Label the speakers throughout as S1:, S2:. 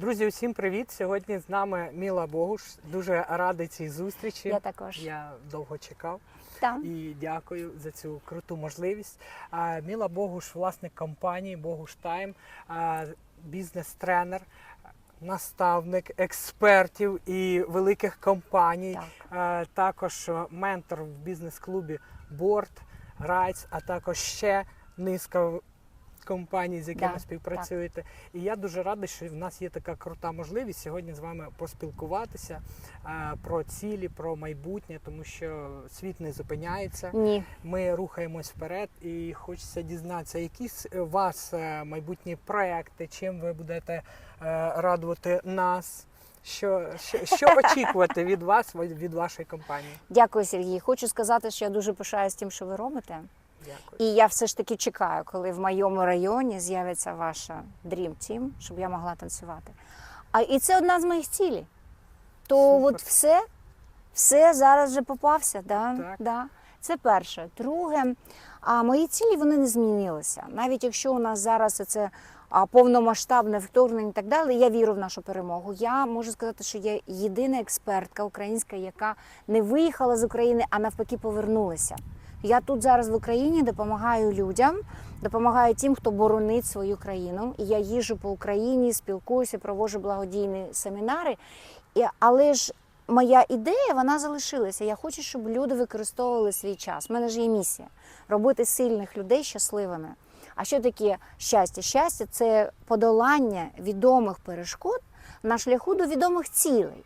S1: Друзі, усім привіт! Сьогодні з нами Міла Богуш. Дуже радий цій зустрічі.
S2: Я також.
S1: Я довго чекав
S2: Там.
S1: і дякую за цю круту можливість. Міла Богуш, власник компанії Богуш Тайм, бізнес-тренер, наставник експертів і великих компаній.
S2: Так.
S1: Також ментор в бізнес-клубі Борт, Райц, а також ще низка компаній, з якими
S2: Да,
S1: співпрацюєте. І я дуже радий, що в нас є така крута можливість сьогодні з вами поспілкуватися е, про цілі, про майбутнє, тому що світ не зупиняється.
S2: Ні.
S1: Ми рухаємось вперед, і хочеться дізнатися, які у вас е, майбутні проекти, чим ви будете е, радувати нас. Що, що, що очікувати від вас, від вашої компанії?
S2: Дякую, Сергій. Хочу сказати, що я дуже пишаюсь тим, що ви робите.
S1: Дякую.
S2: І я все ж таки чекаю, коли в моєму районі з'явиться ваша Dream Team, щоб я могла танцювати. А і це одна з моїх цілей. То
S1: Супер.
S2: от все, все зараз вже попався. Да?
S1: Так.
S2: Да. Це перше. Друге, а мої цілі вони не змінилися. Навіть якщо у нас зараз це повномасштабне вторгнення і так далі, я вірю в нашу перемогу. Я можу сказати, що я єдина експертка українська, яка не виїхала з України, а навпаки повернулася. Я тут зараз в Україні допомагаю людям, допомагаю тим, хто боронить свою країну. Я їжджу по Україні, спілкуюся, проводжу благодійні семінари. Але ж моя ідея вона залишилася. Я хочу, щоб люди використовували свій час. У мене ж є місія робити сильних людей щасливими. А що таке щастя? Щастя це подолання відомих перешкод на шляху до відомих цілей.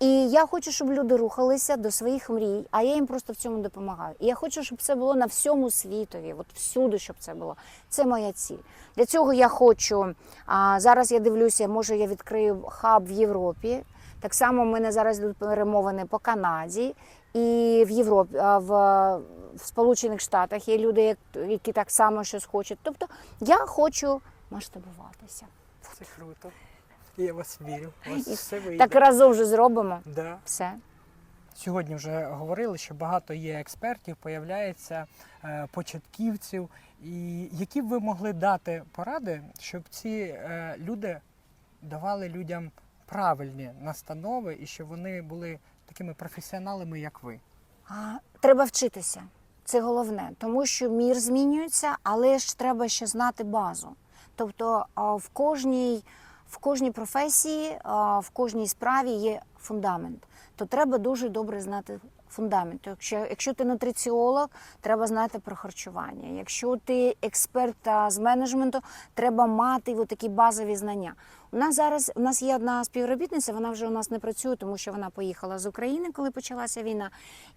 S2: І я хочу, щоб люди рухалися до своїх мрій, а я їм просто в цьому допомагаю. І я хочу, щоб це було на всьому світові, от всюди, щоб це було. Це моя ціль. Для цього я хочу. А, зараз я дивлюся, може я відкрию хаб в Європі. Так само в мене зараз йдуть перемовини по Канаді і в Європі, в, в Сполучених Штатах є люди, які так само щось хочуть. Тобто я хочу масштабуватися.
S1: Це круто. Я вас вірю. У вас все вийде.
S2: Так разом вже зробимо
S1: Да.
S2: все.
S1: Сьогодні вже говорили, що багато є експертів, появляється е, початківців. І які б ви могли дати поради, щоб ці е, люди давали людям правильні настанови і щоб вони були такими професіоналами, як ви?
S2: А, Треба вчитися. Це головне, тому що мір змінюється, але ж треба ще знати базу. Тобто в кожній, в кожній професії, в кожній справі є фундамент. То треба дуже добре знати фундамент. То Якщо, якщо ти нутриціолог, треба знати про харчування. Якщо ти експерт з менеджменту, треба мати такі базові знання. У нас зараз у нас є одна співробітниця, вона вже у нас не працює, тому що вона поїхала з України, коли почалася війна.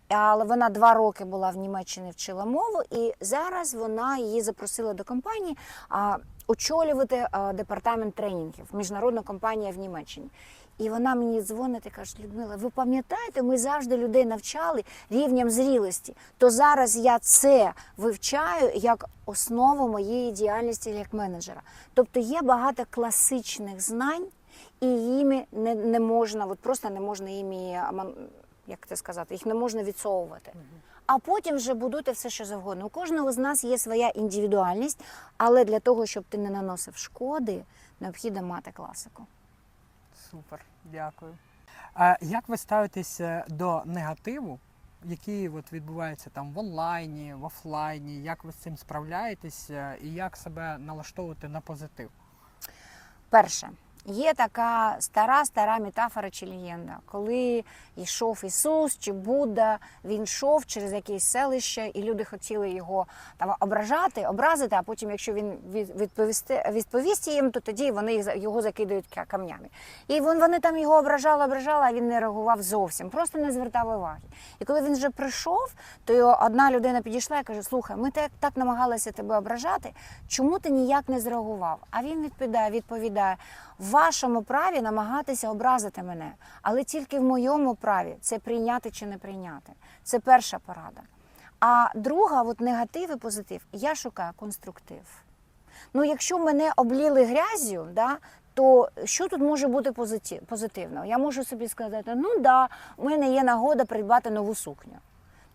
S2: Але вона два роки була в Німеччині, вчила мову, і зараз вона її запросила до компанії а, очолювати а, департамент тренінгів, міжнародна компанія в Німеччині. І вона мені дзвонить і каже: Людмила, ви пам'ятаєте, ми завжди людей навчали рівнем зрілості. То зараз я це вивчаю як основу моєї діяльності як менеджера. Тобто є багато класичних знань, і їми не, не можна, от просто не можна їм, як це сказати, їх не можна відсовувати. А потім вже будуйте все, що завгодно. У кожного з нас є своя індивідуальність, але для того, щоб ти не наносив шкоди, необхідно мати класику.
S1: Супер, дякую. А як ви ставитеся до негативу, який от відбувається там в онлайні, в офлайні? Як ви з цим справляєтесь і як себе налаштовувати на позитив?
S2: Перше, є така стара стара метафора чи легенда, коли йшов Ісус чи Будда, він йшов через якесь селище, і люди хотіли його там ображати, образити. А потім, якщо він від- відповісти відповість їм, то тоді вони його закидують ка- камнями. І вон вони там його ображали, ображали, а він не реагував зовсім, просто не звертав уваги. І коли він вже прийшов, то одна людина підійшла і каже: Слухай, ми так, так намагалися тебе ображати. Чому ти ніяк не зреагував? А він відповідає, відповідає: вашому праві намагатися образити мене, але тільки в моєму праві це прийняти чи не прийняти. Це перша порада. А друга, от негатив і позитив, я шукаю конструктив. Ну, якщо мене обліли грязю, да, то що тут може бути позитивного? Я можу собі сказати, ну да, у мене є нагода придбати нову сукню.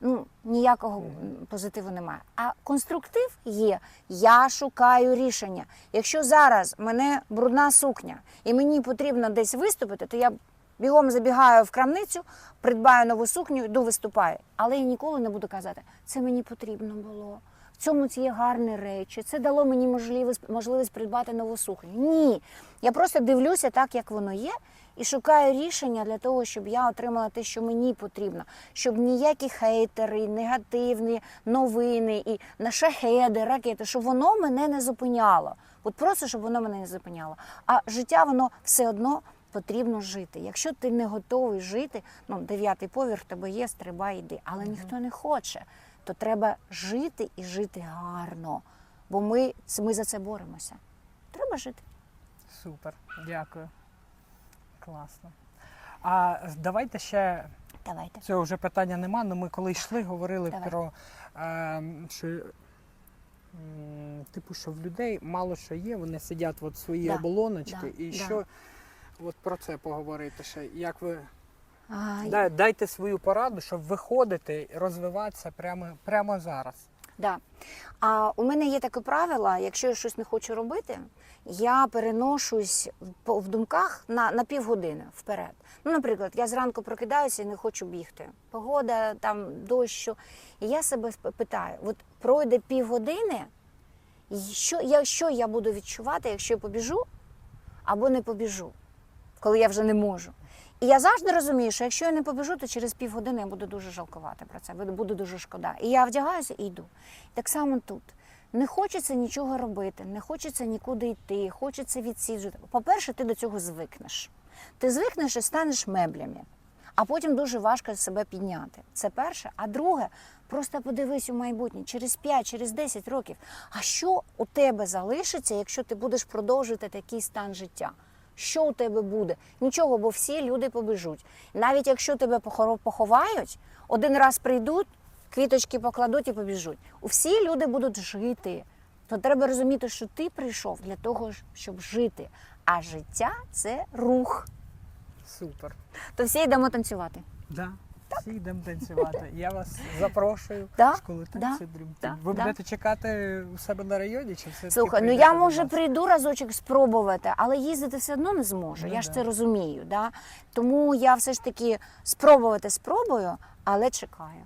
S2: Ну ніякого позитиву немає. А конструктив є. Я шукаю рішення. Якщо зараз мене брудна сукня і мені потрібно десь виступити, то я бігом забігаю в крамницю, придбаю нову сукню, йду виступаю. Але я ніколи не буду казати, це мені потрібно було. В цьому ці є гарні речі. Це дало мені можливість, можливість придбати нову сукню. Ні. Я просто дивлюся так, як воно є, і шукаю рішення для того, щоб я отримала те, що мені потрібно, щоб ніякі хейтери, негативні новини і на шахеди, ракети, щоб воно мене не зупиняло. От просто щоб воно мене не зупиняло. А життя воно все одно потрібно жити. Якщо ти не готовий жити, ну дев'ятий поверх тебе є, стрибай, йди. Але ніхто не хоче. То треба жити і жити гарно. Бо ми, ми за це боремося. Треба жити.
S1: Супер, дякую. Класно. А давайте ще
S2: Давайте.
S1: цього вже питання нема, але ми коли йшли, говорили
S2: Давай.
S1: про е, що. Типу, що в людей мало що є, вони сидять от в своїй
S2: Да,
S1: оболоночки,
S2: да,
S1: і
S2: да.
S1: що от про це поговорити ще. Як ви
S2: А,
S1: Да, дайте свою пораду, щоб виходити і розвиватися прямо, прямо зараз.
S2: Да. А у мене є таке правило, якщо я щось не хочу робити, я переношусь в- в думках на, на півгодини вперед. Ну, наприклад, я зранку прокидаюся і не хочу бігти. Погода, там дощу. І я себе питаю: от пройде півгодини, що я, що я буду відчувати, якщо я побіжу або не побіжу, коли я вже не можу. І я завжди розумію, що якщо я не побіжу, то через півгодини я буду дуже жалкувати про це, буде дуже шкода. І я вдягаюся і йду. Так само тут. Не хочеться нічого робити, не хочеться нікуди йти, хочеться відсіджувати. По-перше, ти до цього звикнеш. Ти звикнеш і станеш меблями, а потім дуже важко себе підняти. Це перше. А друге, просто подивись у майбутнє через 5, через 10 років. А що у тебе залишиться, якщо ти будеш продовжувати такий стан життя? Що у тебе буде? Нічого, бо всі люди побіжуть. Навіть якщо тебе поховають, один раз прийдуть, квіточки покладуть і побіжуть. У всі люди будуть жити. То треба розуміти, що ти прийшов для того, щоб жити. А життя це рух.
S1: Супер.
S2: То всі йдемо танцювати.
S1: Да. Всі йдемо танцювати. Я вас запрошую
S2: Да,
S1: в школу
S2: да,
S1: Ви
S2: да.
S1: будете чекати у себе на районі, чи все
S2: Слухай, ну я може прийду разочок спробувати, але їздити все одно не зможу.
S1: Ну
S2: я ж
S1: да.
S2: це розумію. Да? Тому я все ж таки спробувати спробую, але чекаю.